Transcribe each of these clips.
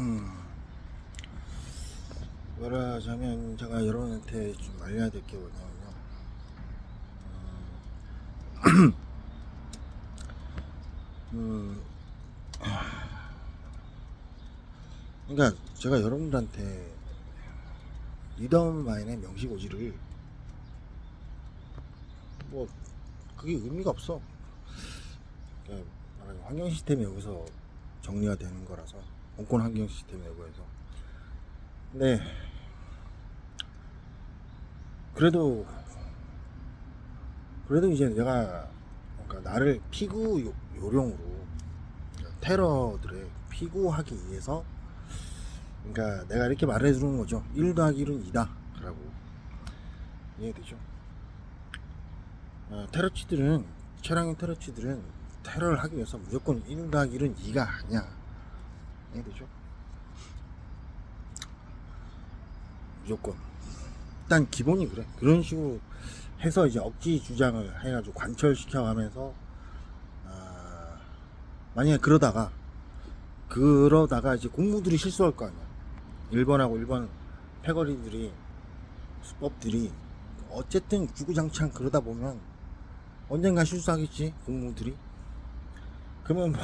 음, 말하자면 제가 여러분한테 좀 알려야 될 게 뭐냐면요. 음, 음, 그러니까 제가 여러분들한테 리더마인의 명시고지를 뭐 그게 의미가 없어. 그러니까 환경 시스템이 여기서 정리가 되는 거라서 공권 환경 시스템이 여기서. 근데 그래도 그래도 이제 내가 그러니까 나를 피구 요- 요령으로 테러들의 피구하기 위해서 그러니까 내가 이렇게 말해 주는 거죠. 1 더하기 1은 2다. 라고. 이해되죠? 어, 테러치들은, 최랑의 테러치들은 테러를 하기 위해서 무조건 1 더하기 1은 2가 아니야. 이해되죠? 무조건. 일단 기본이 그래. 그런 식으로 해서 이제 억지 주장을 해가지고 관철시켜 가면서, 아, 만약에 그러다가, 그러다가 이제 공무들이 실수할 거 아니야. 1번하고 1번 패거리들이 수법들이 어쨌든 주구장창 그러다 보면 언젠가 실수하겠지 공무들이 그러면 뭐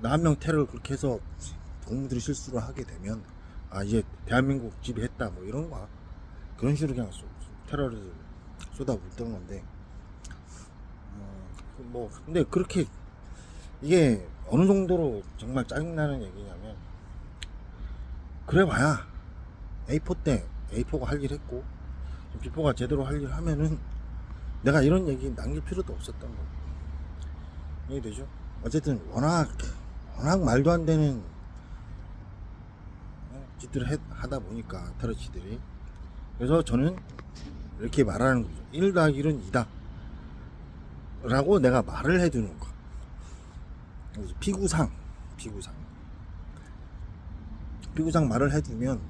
나한명 테러를 그렇게 해서 공무들이 실수를 하게 되면 아 이제 대한민국 지배했다 뭐 이런 거야. 그런 식으로 그냥 쏘- 테러를 쏟아붓던 건데. 어, 그뭐 근데 그렇게 이게 어느 정도로 정말 짜증나는 얘기냐면 그래 봐야 A4 때 A4가 할 일 했고 B4가 제대로 할 일 하면은 내가 이런 얘기 남길 필요도 없었던 거고 이해되죠? 어쨌든 워낙 워낙 말도 안 되는 어, 짓들을 해- 하다 보니까 테러치들이. 그래서 저는 이렇게 말하는 거죠. 1 더하기 1은 2다. 라고 내가 말을 해두는 거. 피구상 피구상. 피구상 말을 해두면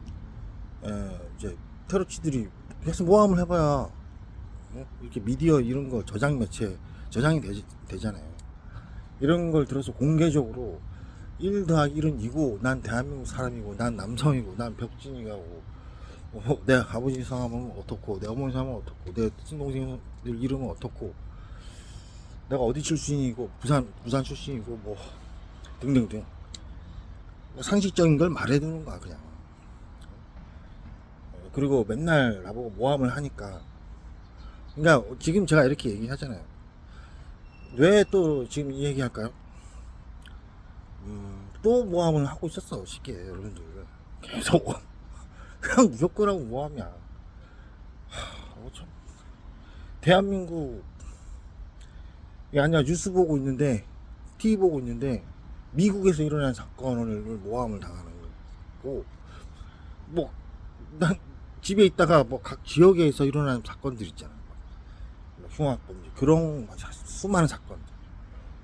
에, 이제 테러치들이 계속 모함을 해봐야 어? 이렇게 미디어 이런 거 저장 매체 저장이 되지, 되잖아요. 이런 걸 들어서 공개적으로 1 더하기 1은 2고 난 대한민국 사람이고 난 남성이고 난 벽진이고. 어, 내 아버지 성함은 어떻고 내 어머니 성함은 어떻고 내 친동생들 이름은 어떻고 내가 어디 출신이고 부산 부산 출신이고 뭐 등등등. 뭐 상식적인 걸 말해두는 거야 그냥. 어, 그리고 맨날 나보고 모함을 하니까. 그러니까 지금 제가 이렇게 얘기하잖아요 왜 또 지금 이 얘기 할까요? 음, 또 모함을 하고 있었어 쉽게 여러분들 계속 그냥 무조건 하고 모함이야 하, 어, 참. 대한민국 이게 아니야 뉴스 보고 있는데 TV 보고 있는데 미국에서 일어난 사건을 모함을 당하는 거고 뭐 난 집에 있다가 뭐 각 지역에서 일어나는 사건들 있잖아 뭐 흉악범죄 그런 수많은 사건들.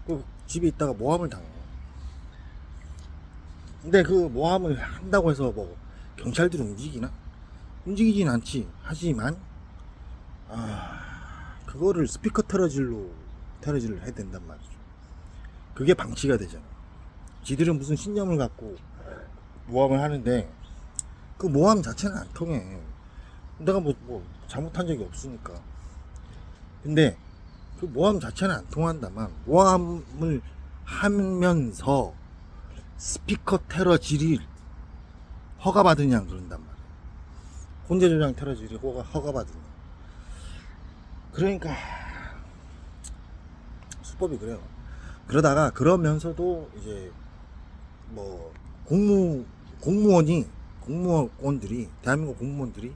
그 집에 있다가 모함을 당해 근데 그 모함을 한다고 해서 뭐 경찰들이 움직이나? 움직이진 않지. 하지만 아 그거를 스피커 테러질로 테러질을 해야 된단 말이죠. 그게 방치가 되잖아 지들은 무슨 신념을 갖고 모함을 하는데 그 모함 자체는 안 통해. 내가 뭐, 뭐 잘못한 적이 없으니까 근데 그 모함 자체는 안 통한다만 모함을 하면서 스피커 테러질이 허가받으냐 그런단 말이야. 혼재 조장 테러질이 허가, 허가받으냐. 그러니까 수법이 그래요. 그러다가 그러면서도 이제 뭐 공무 공무원이 공무원들이 대한민국 공무원들이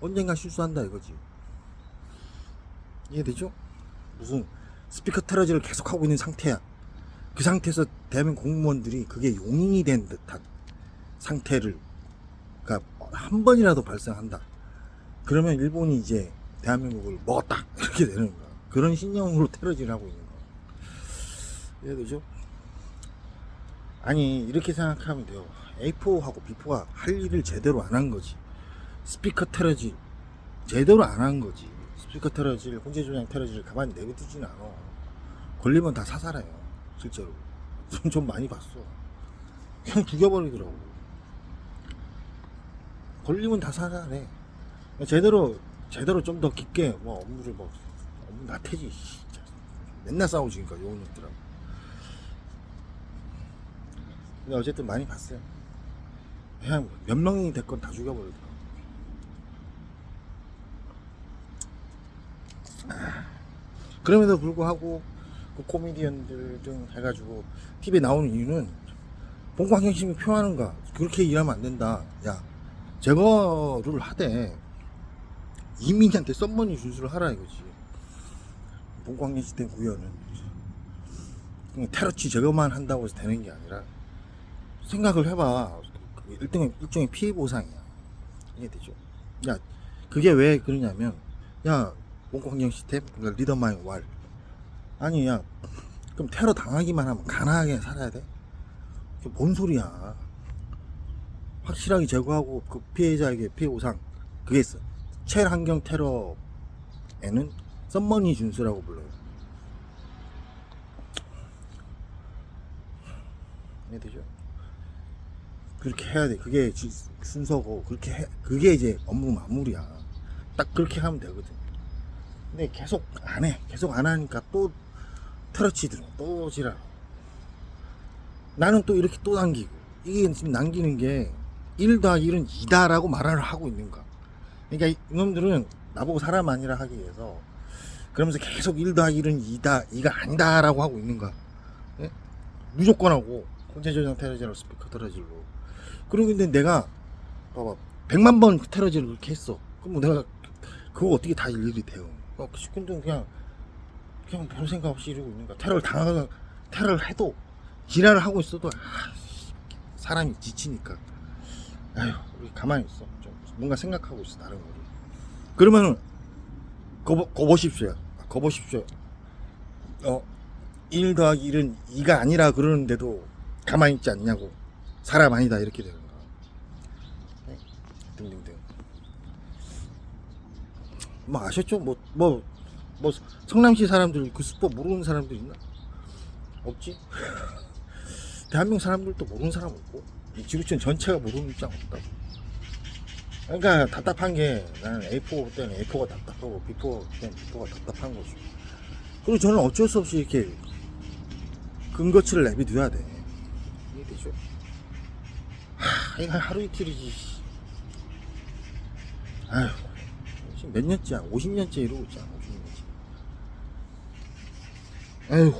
언젠가 실수한다 이거지 이해되죠? 무슨 스피커 테러질을 계속 하고 있는 상태야. 그 상태에서 대한민국 공무원들이 그게 용인이 된 듯한 상태를 그러니까 한 번이라도 발생한다. 그러면 일본이 이제 대한민국을 먹었다. 이렇게 되는 거야. 그런 신념으로 테러질을 하고 있는 거야. 이해되죠? 아니 이렇게 생각하면 돼요. A4하고 B4가 할 일을 제대로 안 한 거지. 스피커 테러질 제대로 안 한 거지 스피커 테러질 혼재 조장 테러질을 가만히 내버두지는 않아 걸리면 다 사살해요 실제로 좀, 좀 많이 봤어 그냥 죽여버리더라고. 걸리면 다 살아내. 제대로 제대로 좀 더 깊게 뭐 업무를 뭐 업무 나태지 진짜 맨날 싸우지니까 요원님들하고. 근데 어쨌든 많이 봤어요. 그냥 몇 명이 됐건 다 죽여버리더라고. 그럼에도 불구하고 그 코미디언들 등 해가지고 TV에 나오는 이유는 본관경심이 표하는가? 그렇게 일하면 안 된다. 야 제거를 하되 이민희한테 썸머니 준수를 하라 이거지. 본관경시대 구현은 그냥 테러치 제거만 한다고 해서 되는 게 아니라 생각을 해봐. 그게 일종의, 일종의 피해 보상이야. 이해되죠? 야 그게 왜 그러냐면 야 본관경 시스템 그러니까 리더 마이 왈. 아니 야 그럼 테러 당하기만 하면 가난하게 살아야 돼? 그게 뭔 소리야? 확실하게 제거하고 그 피해자에게 피해 보상 그게 있어. 첼환경 테러에는 썸머니 준수라고 불러요. 이해되죠? 그렇게 해야 돼. 그게 지- 순서고 그렇게 해 그게 이제 업무 마무리야. 딱 그렇게 하면 되거든 근데 계속 안 해. 계속 안 하니까 또 들어. 또 지랄. 나는 또 이렇게 또 남기고. 이게 지금 남기는 게 1 더하기 1은 2다라고 말을 하고 있는 거야. 그러니까 이놈들은 나보고 사람 아니라 하기 위해서 그러면서 계속 1 더하기 1은 2다, 2가 아니다라고 하고 있는 거야. 예? 무조건 하고. 혼재 저장 테러지로 스피커 테러질로. 그리고 근데 내가 봐봐. 100만 번 테러지를 그렇게 했어. 그럼 뭐 내가 그거 어떻게 다 일일이 돼요? 어, 그 식군들 그냥 그냥 별 생각 없이 이러고 있는 거야. 테러를 당하가 테러를 해도 지랄을 하고 있어도 아, 씨, 사람이 지치니까 아휴 우리 가만히 있어. 좀 뭔가 생각하고 있어 다른. 그러면은 거, 거 보십시오. 거 보십시오. 어, 1 더하기 1은 2가 아니라 그러는데도 가만히 있지 않냐고. 사람 아니다 이렇게 되는 거야. 네? 등등등. 뭐 아셨죠? 뭐, 뭐, 뭐, 성남시 사람들 그 수법 모르는 사람들 있나? 없지? 대한민국 사람들도 모르는 사람 없고, 이 지구촌 전체가 모르는 입장 없다고. 그러니까 답답한 게 나는 A4 때는 A4가 답답하고 B4 때는 B4가 답답한 거죠. 그리고 저는 어쩔 수 없이 이렇게 근거치를 내비둬야 돼. 이해 되죠? 하, 이거 하루 이틀이지. 아휴. 지금 몇 년째야? 50년째 이러고 있잖아, 50년째. 에휴.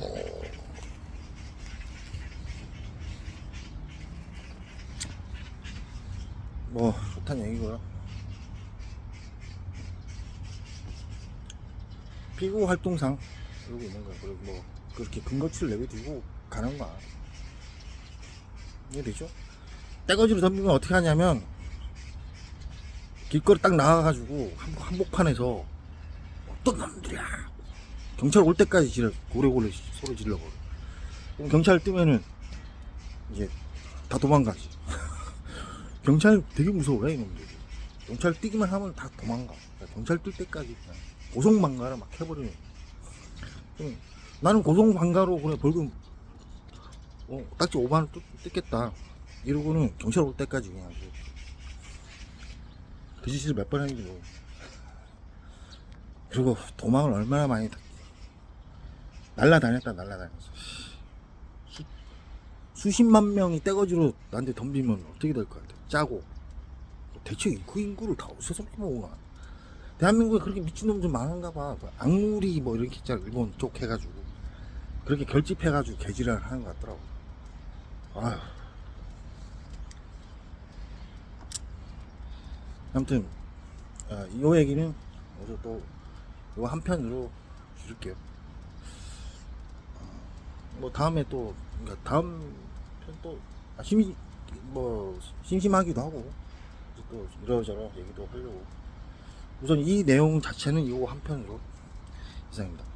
뭐, 좋다는 얘기고요. 피구 활동상 이러고 있는 거야. 그리고 뭐, 그렇게 근거치를 내비두고 가는 거야. 이해되죠? 떼거지로 덤비면 어떻게 하냐면, 길거리 딱 나가가지고 한- 한복 판에서 어떤 놈들이야? 경찰 올 때까지 지랄 고래고래 소리 질러 버려 그럼 경찰 뜨면은 이제 다 도망가지. 경찰 되게 무서워해 이놈들이. 경찰 뛰기만 하면 다 도망가. 경찰 뜰 때까지 그냥 고성방가를 막 해버리는 나는 고성방가로 그래 벌금 어, 딱지 5만원 뜯겠다. 이러고는 경찰 올 때까지 그냥 그 짓을 몇번 했는지 모르 그리고 도망을 얼마나 많이 다- 날라다녔다 날라다녔어 수, 수십만 명이 떼거지로 나한테 덤비면 어떻게 될 것 같아? 짜고. 대체 그 인구를 다 어디서 모으나 대한민국에 그렇게 미친놈 좀 많은가 봐그 악물이 뭐 이렇게 있잖아 일본 쪽 해가지고 그렇게 결집해가지고 개지랄 하는 것 같더라고. 아휴 아무튼 아, 이 얘기는 어서 또 이거 한 편으로 줄일게요. 어, 뭐 다음에 또 그러니까 다음 편또 아, 심이 뭐 심심하기도 하고 또 이러저러 얘기도 하려고 우선 이 내용 자체는 이거 한 편으로 이상입니다.